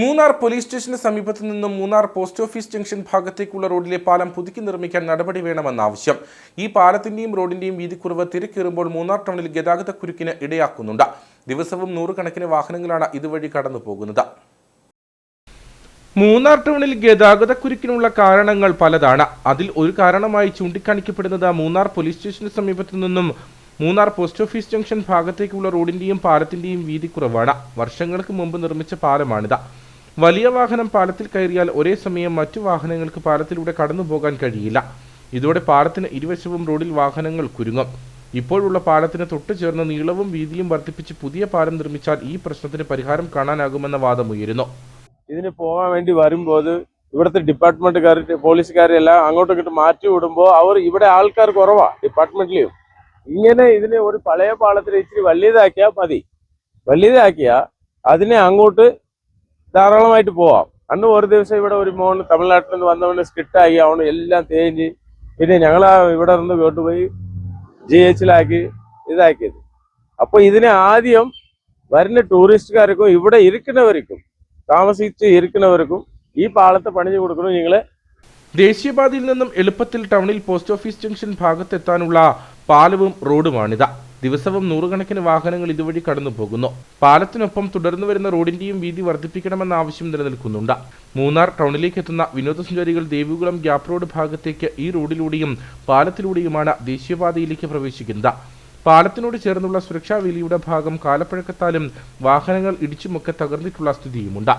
Munnar police സ്റ്റേഷന് സമീപത്ത് നിന്നും Munnar post office junction ഭാഗത്തേക്കുള്ള റോഡിലെ പാലം പുതുക്കി നിർമ്മിക്കാൻ നടപടി വേണമെന്ന ആവശ്യം. ഈ പാലത്തിന്റെയും റോഡിന്റെയും വീതിക്കുറവ് തിരക്കേറുമ്പോൾ മൂന്നാർ ടൗണിൽ ഗതാഗത കുരുക്കിന് ഇടയാക്കുന്നുണ്ട്. ദിവസവും നൂറുകണക്കിന് വാഹനങ്ങളാണ് ഇതുവഴി കടന്നു പോകുന്നത് മൂന്നാർ ടൗണിൽ ഗതാഗതക്കുരുക്കിനുള്ള കാരണങ്ങൾ പലതാണ്. അതിൽ ഒരു കാരണമായി ചൂണ്ടിക്കാണിക്കപ്പെടുന്നത് മൂന്നാർ പോലീസ് സ്റ്റേഷന് സമീപത്തു നിന്നും മൂന്നാർ പോസ്റ്റ് ഓഫീസ് ജംഗ്ഷൻ ഭാഗത്തേക്കുള്ള റോഡിന്റെയും പാലത്തിന്റെയും വീതി കുറവാണ് വർഷങ്ങൾക്ക് മുമ്പ് നിർമ്മിച്ച പാലമാണിത്. വലിയ വാഹനം പാലത്തിൽ കയറിയാൽ ഒരേ സമയം മറ്റു വാഹനങ്ങൾക്ക് പാലത്തിലൂടെ കടന്നു പോകാൻ കഴിയില്ല. ഇതോടെ പാലത്തിന് ഇരുവശവും റോഡിൽ വാഹനങ്ങൾ കുരുങ്ങും. ഇപ്പോഴുള്ള പാലത്തിന് തൊട്ടു ചേർന്ന് നീളവും വീതിയും വർദ്ധിപ്പിച്ച് പുതിയ പാലം നിർമ്മിച്ചാൽ ഈ പ്രശ്നത്തിന് പരിഹാരം കാണാനാകുമെന്ന വാദമുയരുന്നു ഇതിന് പോകാൻ വേണ്ടി വരുമ്പോൾ ഇവിടുത്തെ ഡിപ്പാർട്ട്മെന്റുകാർ പോലീസുകാരെല്ലാം അങ്ങോട്ടും ഇങ്ങോട്ട് മാറ്റി വിടുമ്പോൾ അവർ ഇവിടെ ആൾക്കാർ കുറവാ ഡിപ്പാർട്ട്മെന്റിലും. ഇങ്ങനെ ഇതിനെ ഒരു പഴയ പാളത്തിൽ ഇച്ചിരി വലിയതാക്കിയാൽ മതി. വലിയതാക്കിയാൽ അതിനെ അങ്ങോട്ട് ധാരാളമായിട്ട് പോവാം. അന്ന് ഒരു ദിവസം ഇവിടെ ഒരു മോൻ തമിഴ്നാട്ടിൽ നിന്ന് വന്നവന് സ്കിട്ടായി അവന് എല്ലാം തേഞ്ഞ് പിന്നെ ഞങ്ങൾ ഇവിടെ നിന്ന് കൊണ്ടുപോയി ജി എച്ചിലാക്കി ഇതാക്കിയത്. അപ്പൊ ഇതിനെ ആദ്യം വരുന്ന ടൂറിസ്റ്റുകാർക്കും ഇവിടെ ഇരിക്കുന്നവർക്കും താമസിച്ച് ഇരിക്കുന്നവർക്കും ഈ പാളത്തെ പണിഞ്ഞു കൊടുക്കണം നിങ്ങൾ. ദേശീയപാതയിൽ നിന്നും എളുപ്പത്തിൽ ടൗണിൽ പോസ്റ്റ് ഓഫീസ് ജംഗ്ഷൻ ഭാഗത്തെത്താനുള്ള പാലവും റോഡുമാണിത്. ദിവസവും നൂറുകണക്കിന് വാഹനങ്ങൾ ഇതുവഴി കടന്നു പോകുന്നു പാലത്തിനൊപ്പം തുടർന്നു വരുന്ന റോഡിന്റെയും വീതി വർദ്ധിപ്പിക്കണമെന്ന ആവശ്യം നിലനിൽക്കുന്നുണ്ട്. മൂന്നാർ ടൗണിലേക്ക് എത്തുന്ന വിനോദസഞ്ചാരികൾ ദേവികുളം ഗ്യാപ് റോഡ് ഭാഗത്തേക്ക് ഈ റോഡിലൂടെയും പാലത്തിലൂടെയുമാണ് ദേശീയപാതയിലേക്ക് പ്രവേശിക്കുന്നത്. പാലത്തിനോട് ചേർന്നുള്ള സുരക്ഷാ വേലിയുടെ ഭാഗം കാലപ്പഴക്കത്താലും വാഹനങ്ങൾ ഇടിച്ചുമൊക്കെ തകർന്നിട്ടുള്ള സ്ഥിതിയുമുണ്ട്.